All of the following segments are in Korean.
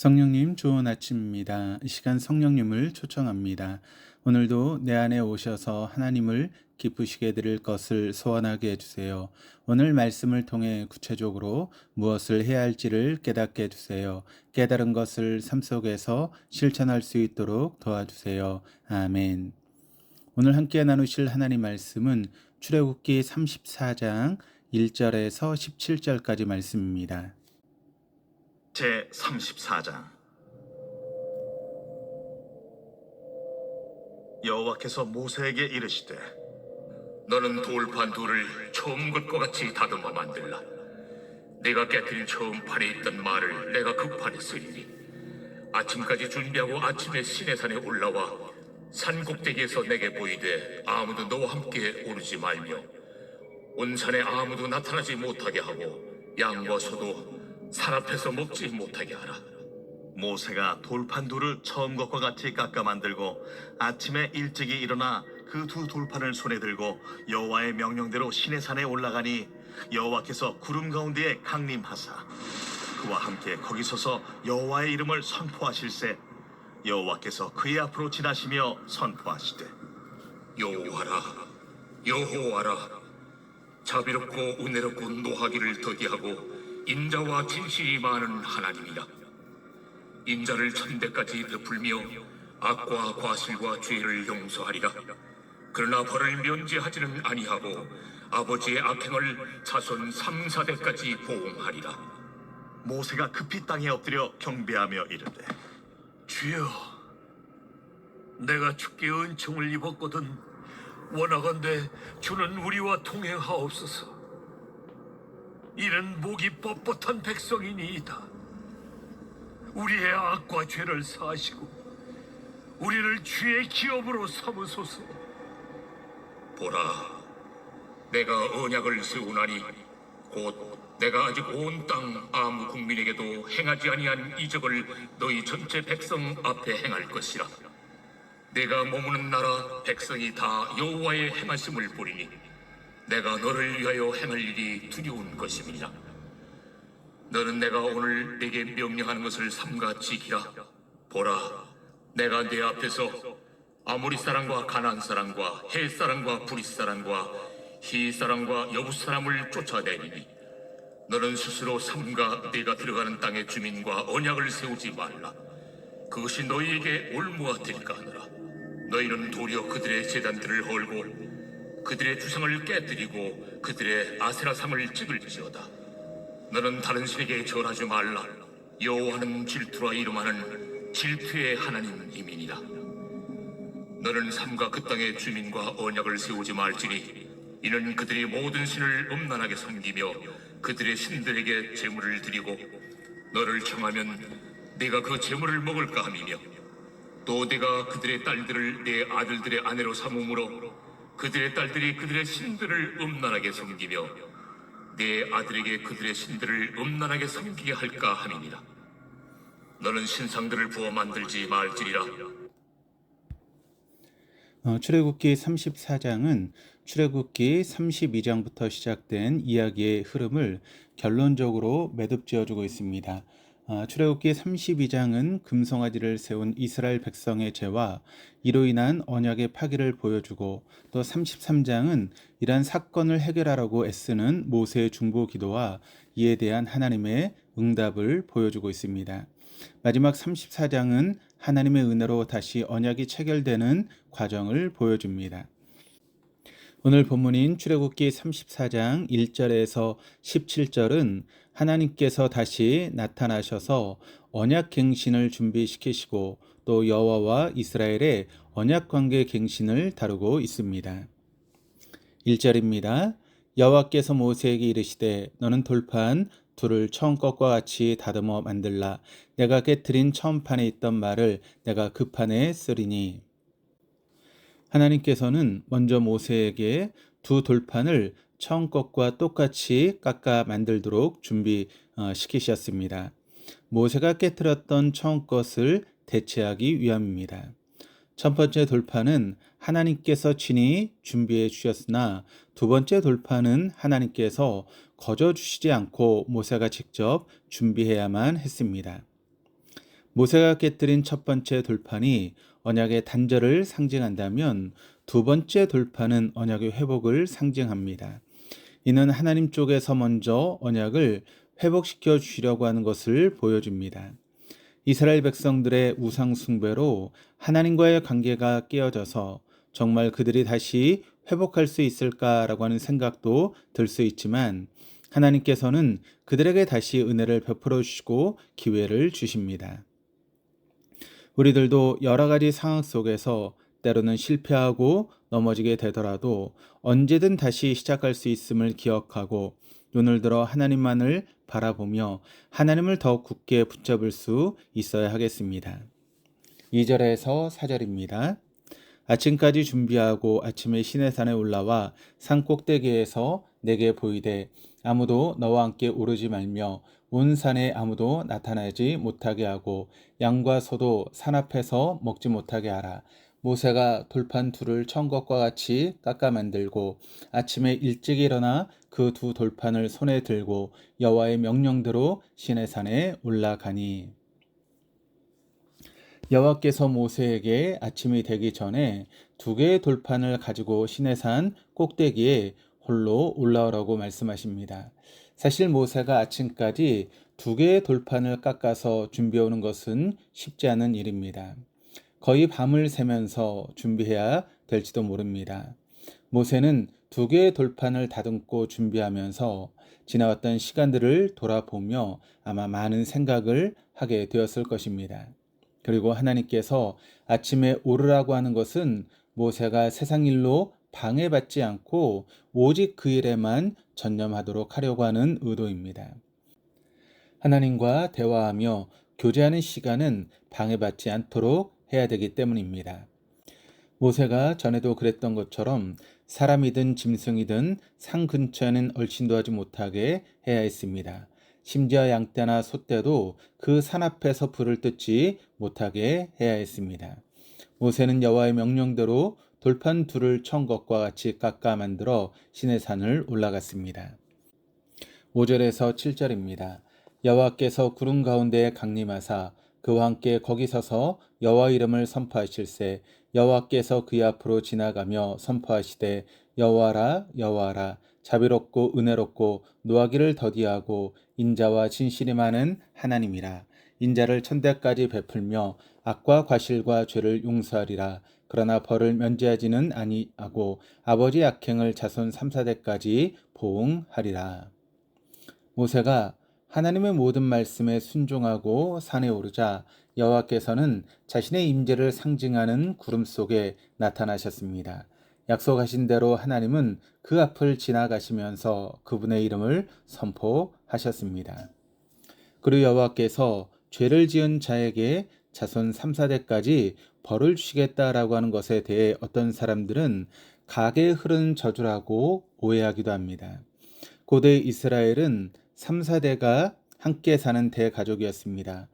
성령님 좋은 아침입니다. 이 시간 성령님을 초청합니다. 오늘도 내 안에 오셔서 하나님을 기쁘시게 드릴 것을 소원하게 해주세요. 오늘 말씀을 통해 구체적으로 무엇을 해야 할지를 깨닫게 해주세요. 깨달은 것을 삶 속에서 실천할 수 있도록 도와주세요. 아멘. 오늘 함께 나누실 하나님 말씀은 출애굽기 34장 1절에서 17절까지 말씀입니다. 제 34장 여호와께서 모세에게 이르시되 너는 돌판 둘을 처음 것과 같이 다듬어 만들라. 내가 깨뜨린 처음 판에 있던 말을 내가 그 판에 쓰리니 아침까지 준비하고 아침에 시내산에 올라와 산 꼭대기에서 내게 보이되 아무도 너와 함께 오르지 말며 온 산에 아무도 나타나지 못하게 하고 양과 소도 산 앞에서 먹지 못하게 하라. 모세가 돌판 둘을 처음 것과 같이 깎아 만들고 아침에 일찍이 일어나 그 두 돌판을 손에 들고 여호와의 명령대로 시내산에 올라가니 여호와께서 구름 가운데에 강림하사 그와 함께 거기 서서 여호와의 이름을 선포하실세 여호와께서 그의 앞으로 지나시며 선포하시되 여호와라 여호와라 자비롭고 은혜롭고 노하기를 더디하고 인자와 진실이 많은 하나님이라. 인자를 천대까지 베풀며 악과 과실과 죄를 용서하리라. 그러나 벌을 면제하지는 아니하고 아버지의 악행을 자손 3, 4대까지 보응하리라. 모세가 급히 땅에 엎드려 경배하며 이르되 주여, 내가 주께 은총을 입었거든 원하건대 주는 우리와 동행하옵소서. 이는 목이 뻣뻣한 백성이니이다. 우리의 악과 죄를 사하시고 우리를 주의 기업으로 삼으소서. 보라, 내가 언약을 세우나니 곧 내가 아직 온 땅 아무 국민에게도 행하지 아니한 이적을 너희 전체 백성 앞에 행할 것이라. 내가 머무는 나라 백성이 다 여호와의 행하심을 보리니 내가 너를 위하여 행할 일이 두려운 것임이라. 너는 내가 오늘 내게 명령하는 것을 삼가 지키라. 보라, 내가 내 앞에서 아모리 사람과 가나안 사람과 헬 사람과 브리 사람과 히 사람과 여부 사람을 쫓아내리니 너는 스스로 삼가 네가 들어가는 땅의 주민과 언약을 세우지 말라. 그것이 너희에게 올무가 될까 하느라. 너희는 도리어 그들의 재단들을 헐고 그들의 주상을 깨뜨리고 그들의 아세라상을 찍을지어다. 너는 다른 신에게 절하지 말라. 여호와는 질투라 이름하는 질투의 하나님이니라. 너는 삼가 그 땅의 주민과 언약을 세우지 말지니 이는 그들이 모든 신을 음란하게 섬기며 그들의 신들에게 제물을 드리고 너를 청하면 네가 그 제물을 먹을까 함이며 또 네가 그들의 딸들을 내 아들들의 아내로 삼음으로 그들의 딸들이 그들의 신들을 음란하게 섬기며 내 아들에게 그들의 신들을 음란하게 섬기게 할까 함이니라 너는 신상들을 부어 만들지 말지니라 어, 출애굽기 34장은 출애굽기 32장부터 시작된 이야기의 흐름을 결론적으로 매듭지어주고 있습니다. 어, 출애굽기 32장은 금송아지를 세운 이스라엘 백성의 죄와 이로 인한 언약의 파기를 보여주고 또 33장은 이러한 사건을 해결하라고 애쓰는 모세의 중보 기도와 이에 대한 하나님의 응답을 보여주고 있습니다. 마지막 34장은 하나님의 은혜로 다시 언약이 체결되는 과정을 보여줍니다. 오늘 본문인 출애굽기 34장 1절에서 17절은 하나님께서 다시 나타나셔서 언약 갱신을 준비시키시고 또 여호와와 이스라엘의 언약 관계 갱신을 다루고 있습니다. 1절입니다. 여호와께서 모세에게 이르시되 너는 돌판 둘을 처음 것과 같이 다듬어 만들라. 내가 깨뜨린 처음 판에 있던 말을 내가 그 판에 쓰리니. 하나님께서는 먼저 모세에게 두 돌판을 처음 것과 똑같이 깎아 만들도록 준비시키셨습니다. 모세가 깨뜨렸던 처음 것을 대체하기 위함입니다. 첫 번째 돌판은 하나님께서 친히 준비해 주셨으나 두 번째 돌판은 하나님께서 거저 주시지 않고 모세가 직접 준비해야만 했습니다. 모세가 깨뜨린 첫 번째 돌판이 언약의 단절을 상징한다면 두 번째 돌판은 언약의 회복을 상징합니다. 이는 하나님 쪽에서 먼저 언약을 회복시켜 주시려고 하는 것을 보여줍니다. 이스라엘 백성들의 우상 숭배로 하나님과의 관계가 깨어져서 정말 그들이 다시 회복할 수 있을까라고 하는 생각도 들 수 있지만 하나님께서는 그들에게 다시 은혜를 베풀어 주시고 기회를 주십니다. 우리들도 여러 가지 상황 속에서 때로는 실패하고 넘어지게 되더라도 언제든 다시 시작할 수 있음을 기억하고 눈을 들어 하나님만을 바라보며 하나님을 더 굳게 붙잡을 수 있어야 하겠습니다. 2절에서 4절입니다. 아침까지 준비하고 아침에 시내산에 올라와 산 꼭대기에서 내게 보이되 아무도 너와 함께 오르지 말며 온 산에 아무도 나타나지 못하게 하고 양과 소도 산 앞에서 먹지 못하게 하라. 모세가 돌판 둘을 천 것과 같이 깎아 만들고 아침에 일찍 일어나 그 두 돌판을 손에 들고 여호와의 명령대로 시내 산에 올라가니 여호와께서 모세에게 아침이 되기 전에 두 개의 돌판을 가지고 시내 산 꼭대기에 홀로 올라오라고 말씀하십니다. 사실 모세가 아침까지 두 개의 돌판을 깎아서 준비해 오는 것은 쉽지 않은 일입니다. 거의 밤을 새면서 준비해야 될지도 모릅니다. 모세는 두 개의 돌판을 다듬고 준비하면서 지나왔던 시간들을 돌아보며 아마 많은 생각을 하게 되었을 것입니다. 그리고 하나님께서 아침에 오르라고 하는 것은 모세가 세상 일로 방해받지 않고 오직 그 일에만 전념하도록 하려고 하는 의도입니다. 하나님과 대화하며 교제하는 시간은 방해받지 않도록 해야 되기 때문입니다. 모세가 전에도 그랬던 것처럼 사람이든 짐승이든 산 근처에는 얼씬도 하지 못하게 해야 했습니다. 심지어 양떼나 소떼도 그 산 앞에서 불을 뜯지 못하게 해야 했습니다. 모세는 여호와의 명령대로 돌판 둘을 천 것과 같이 깎아 만들어 신의 산을 올라갔습니다. 5절에서 7절입니다. 여호와께서 구름 가운데에 강림하사 그와 함께 거기 서서 여호와 이름을 선포하실세 여호와께서 그의 앞으로 지나가며 선포하시되 여호와라 여호와라 자비롭고 은혜롭고 노하기를 더디하고 인자와 진실이 많은 하나님이라 인자를 천대까지 베풀며 악과 과실과 죄를 용서하리라 그러나 벌을 면제하지는 아니하고 아버지 악행을 자손 3사대까지 보응하리라 모세가 하나님의 모든 말씀에 순종하고 산에 오르자 여호와께서는 자신의 임재를 상징하는 구름 속에 나타나셨습니다. 약속하신 대로 하나님은 그 앞을 지나가시면서 그분의 이름을 선포하셨습니다. 그리고 여호와께서 죄를 지은 자에게 자손 3, 4대까지 벌을 주시겠다라고 하는 것에 대해 어떤 사람들은 가게 흐른 저주라고 오해하기도 합니다. 고대 이스라엘은 3, 4대가 함께 사는 대가족이었습니다.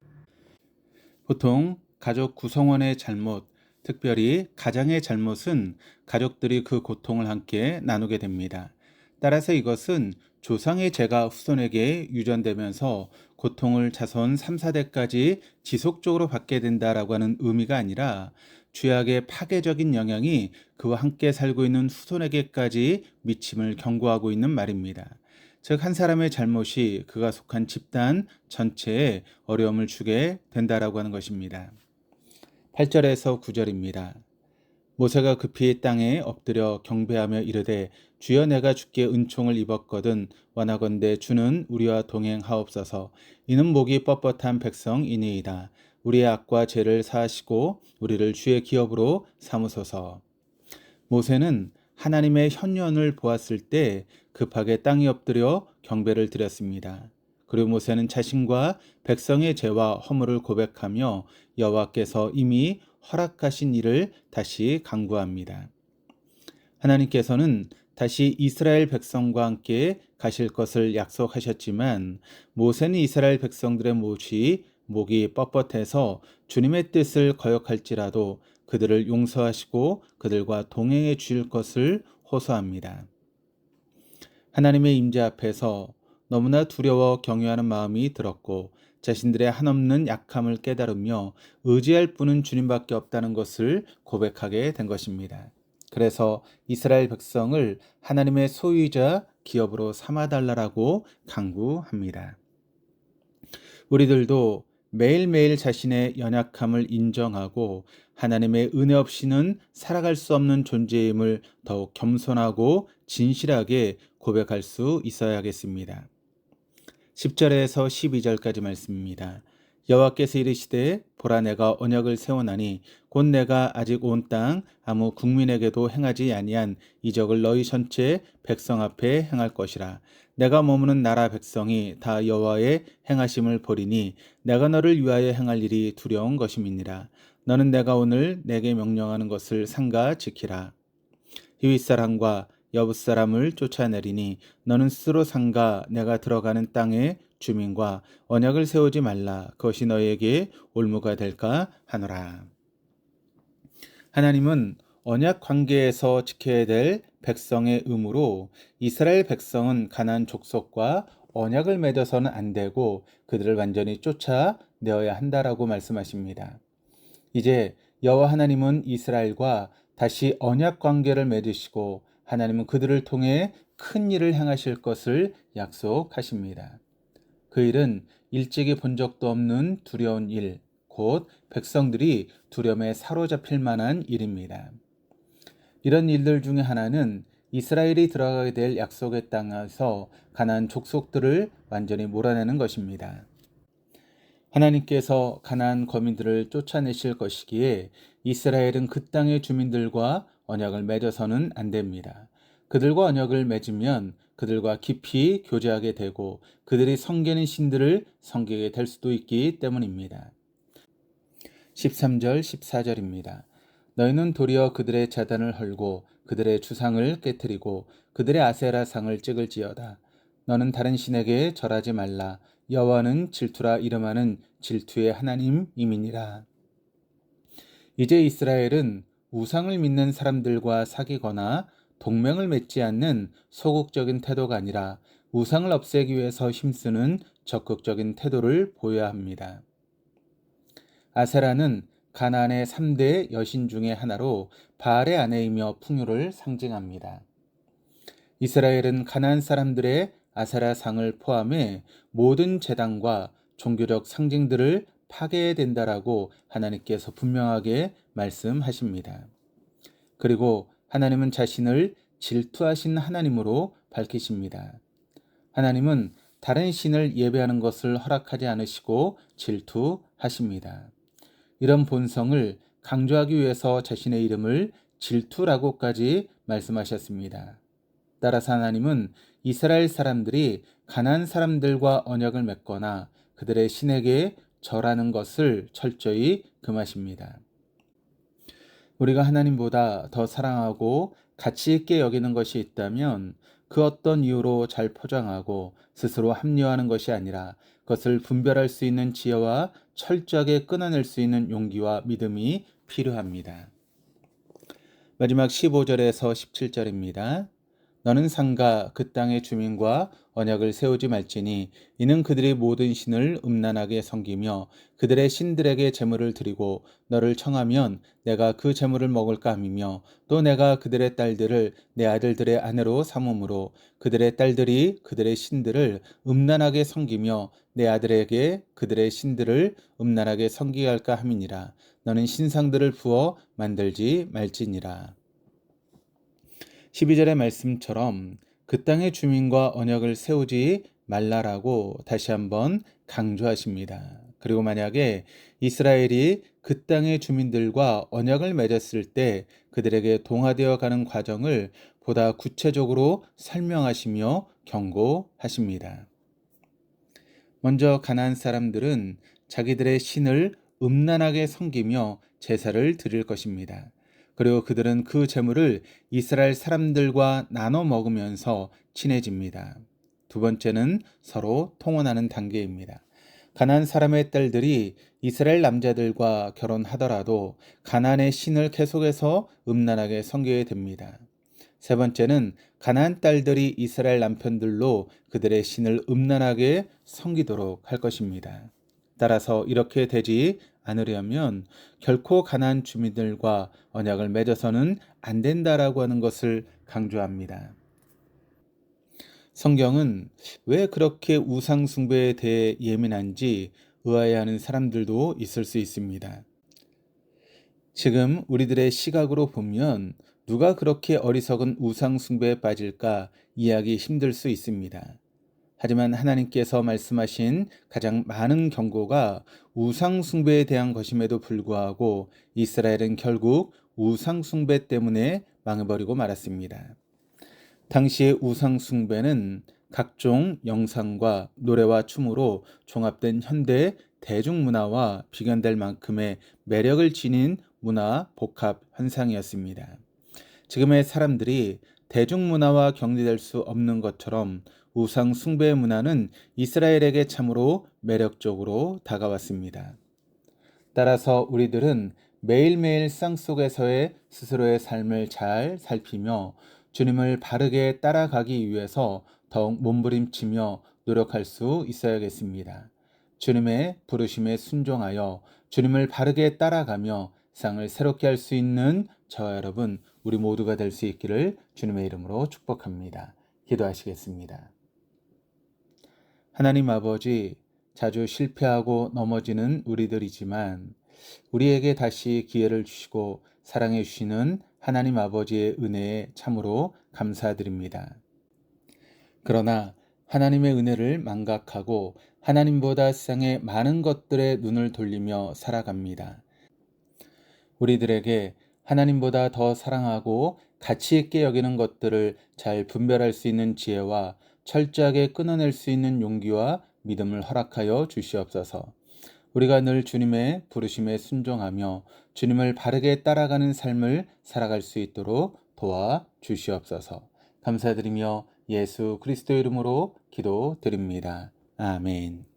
보통 가족 구성원의 잘못, 특별히 가장의 잘못은 가족들이 그 고통을 함께 나누게 됩니다. 따라서 이것은 조상의 죄가 후손에게 유전되면서 고통을 자손 3, 4대까지 지속적으로 받게 된다라고 하는 의미가 아니라 죄악의 파괴적인 영향이 그와 함께 살고 있는 후손에게까지 미침을 경고하고 있는 말입니다. 즉, 한 사람의 잘못이 그가 속한 집단 전체에 어려움을 주게 된다라고 하는 것입니다. 8절에서 9절입니다. 모세가 급히 땅에 엎드려 경배하며 이르되 주여 내가 주께 은총을 입었거든. 원하건대 주는 우리와 동행하옵소서. 이는 목이 뻣뻣한 백성이니이다. 우리의 악과 죄를 사하시고 우리를 주의 기업으로 삼으소서. 모세는 하나님의 현연을 보았을 때 급하게 땅에 엎드려 경배를 드렸습니다. 그리고 모세는 자신과 백성의 죄와 허물을 고백하며 여호와께서 이미 허락하신 일을 다시 강구합니다. 하나님께서는 다시 이스라엘 백성과 함께 가실 것을 약속하셨지만 모세는 이스라엘 백성들의 못이 목이 뻣뻣해서 주님의 뜻을 거역할지라도 그들을 용서하시고 그들과 동행해 주실 것을 호소합니다. 하나님의 임재 앞에서 너무나 두려워 경외하는 마음이 들었고 자신들의 한없는 약함을 깨달으며 의지할 분은 주님밖에 없다는 것을 고백하게 된 것입니다. 그래서 이스라엘 백성을 하나님의 소유자 기업으로 삼아달라고 강구합니다. 우리들도 매일매일 자신의 연약함을 인정하고 하나님의 은혜 없이는 살아갈 수 없는 존재임을 더욱 겸손하고 진실하게 고백할 수 있어야 겠습니다. 10절에서 12절까지 말씀입니다. 여호와께서 이르시되 보라 내가 언약을 세워나니 곧 내가 아직 온 땅 아무 국민에게도 행하지 아니한 이적을 너희 전체 백성 앞에 행할 것이라. 내가 머무는 나라 백성이 다 여호와의 행하심을 보리니 내가 너를 위하여 행할 일이 두려운 것임이니라. 너는 내가 오늘 내게 명령하는 것을 상가 지키라. 히윗 사람과 여붓 사람을 쫓아내리니 너는 스스로 상가 내가 들어가는 땅의 주민과 언약을 세우지 말라 그것이 너에게 올무가 될까 하노라 하나님은 언약 관계에서 지켜야 될 백성의 의무로 이스라엘 백성은 가나안 족속과 언약을 맺어서는 안 되고 그들을 완전히 쫓아내어야 한다라고 말씀하십니다. 이제 여호와 하나님은 이스라엘과 다시 언약 관계를 맺으시고 하나님은 그들을 통해 큰 일을 행하실 것을 약속하십니다. 그 일은 일찍이 본 적도 없는 두려운 일, 곧 백성들이 두려움에 사로잡힐 만한 일입니다. 이런 일들 중에 하나는 이스라엘이 들어가게 될 약속의 땅에서 가나안 족속들을 완전히 몰아내는 것입니다. 하나님께서 가나안 거민들을 쫓아내실 것이기에 이스라엘은 그 땅의 주민들과 언약을 맺어서는 안 됩니다. 그들과 언약을 맺으면 그들과 깊이 교제하게 되고 그들이 섬기는 신들을 섬기게 될 수도 있기 때문입니다. 13절 14절입니다. 너희는 도리어 그들의 자단을 헐고 그들의 주상을 깨뜨리고 그들의 아세라상을 찍을지어다. 너는 다른 신에게 절하지 말라. 여호와는 질투라 이름하는 질투의 하나님이니라. 이제 이스라엘은 우상을 믿는 사람들과 사귀거나 동맹을 맺지 않는 소극적인 태도가 아니라 우상을 없애기 위해서 힘쓰는 적극적인 태도를 보여야 합니다. 아세라는 가나안의 3대 여신 중의 하나로 바알의 아내이며 풍요를 상징합니다. 이스라엘은 가나안 사람들의 아세라 상을 포함해 모든 재단과 종교적 상징들을 파괴해야 된다라고 하나님께서 분명하게 말씀하십니다. 그리고 하나님은 자신을 질투하신 하나님으로 밝히십니다. 하나님은 다른 신을 예배하는 것을 허락하지 않으시고 질투하십니다. 이런 본성을 강조하기 위해서 자신의 이름을 질투라고까지 말씀하셨습니다. 따라서 하나님은 이스라엘 사람들이 가난 사람들과 언약을 맺거나 그들의 신에게 절하는 것을 철저히 금하십니다. 우리가 하나님보다 더 사랑하고 가치 있게 여기는 것이 있다면 그 어떤 이유로 잘 포장하고 스스로 합리화하는 것이 아니라 그것을 분별할 수 있는 지혜와 철저하게 끊어낼 수 있는 용기와 믿음이 필요합니다. 마지막 15절에서 17절입니다. 너는 상가 그 땅의 주민과 언약을 세우지 말지니 이는 그들이 모든 신을 음란하게 섬기며 그들의 신들에게 제물을 드리고 너를 청하면 내가 그 제물을 먹을까 함이며 또 내가 그들의 딸들을 내 아들들의 아내로 삼음으로 그들의 딸들이 그들의 신들을 음란하게 섬기며 내 아들에게 그들의 신들을 음란하게 섬기게 할까 함이니라. 너는 신상들을 부어 만들지 말지니라. 12절의 말씀처럼 그 땅의 주민과 언약을 세우지 말라라고 다시 한번 강조하십니다. 그리고 만약에 이스라엘이 그 땅의 주민들과 언약을 맺었을 때 그들에게 동화되어 가는 과정을 보다 구체적으로 설명하시며 경고하십니다. 먼저 가나안 사람들은 자기들의 신을 음란하게 섬기며 제사를 드릴 것입니다. 그리고 그들은 그 재물을 이스라엘 사람들과 나눠 먹으면서 친해집니다. 두 번째는 서로 통혼하는 단계입니다. 가난 사람의 딸들이 이스라엘 남자들과 결혼하더라도 가난의 신을 계속해서 음란하게 섬기게 됩니다. 세 번째는 가난 딸들이 이스라엘 남편들로 그들의 신을 음란하게 섬기도록 할 것입니다. 따라서 이렇게 되지 않으려면 결코 가난 주민들과 언약을 맺어서는 안 된다라고 하는 것을 강조합니다. 성경은 왜 그렇게 우상숭배에 대해 예민한지 의아해하는 사람들도 있을 수 있습니다. 지금 우리들의 시각으로 보면 누가 그렇게 어리석은 우상숭배에 빠질까 이해하기 힘들 수 있습니다. 하지만 하나님께서 말씀하신 가장 많은 경고가 우상숭배에 대한 것임에도 불구하고 이스라엘은 결국 우상숭배 때문에 망해버리고 말았습니다. 당시의 우상숭배는 각종 영상과 노래와 춤으로 종합된 현대 대중문화와 비견될 만큼의 매력을 지닌 문화 복합 현상이었습니다. 지금의 사람들이 대중문화와 격리될 수 없는 것처럼 우상 숭배 문화는 이스라엘에게 참으로 매력적으로 다가왔습니다. 따라서 우리들은 매일매일 쌍 속에서의 스스로의 삶을 잘 살피며 주님을 바르게 따라가기 위해서 더욱 몸부림치며 노력할 수 있어야겠습니다. 주님의 부르심에 순종하여 주님을 바르게 따라가며 세상을 새롭게 할 수 있는 저와 여러분 우리 모두가 될 수 있기를 주님의 이름으로 축복합니다. 기도하시겠습니다. 하나님 아버지 자주 실패하고 넘어지는 우리들이지만 우리에게 다시 기회를 주시고 사랑해 주시는 하나님 아버지의 은혜에 참으로 감사드립니다. 그러나 하나님의 은혜를 망각하고 하나님보다 세상의 많은 것들에 눈을 돌리며 살아갑니다. 우리들에게 하나님보다 더 사랑하고 가치 있게 여기는 것들을 잘 분별할 수 있는 지혜와 철저하게 끊어낼 수 있는 용기와 믿음을 허락하여 주시옵소서. 우리가 늘 주님의 부르심에 순종하며 주님을 바르게 따라가는 삶을 살아갈 수 있도록 도와 주시옵소서. 감사드리며 예수 그리스도 이름으로 기도드립니다. 아멘.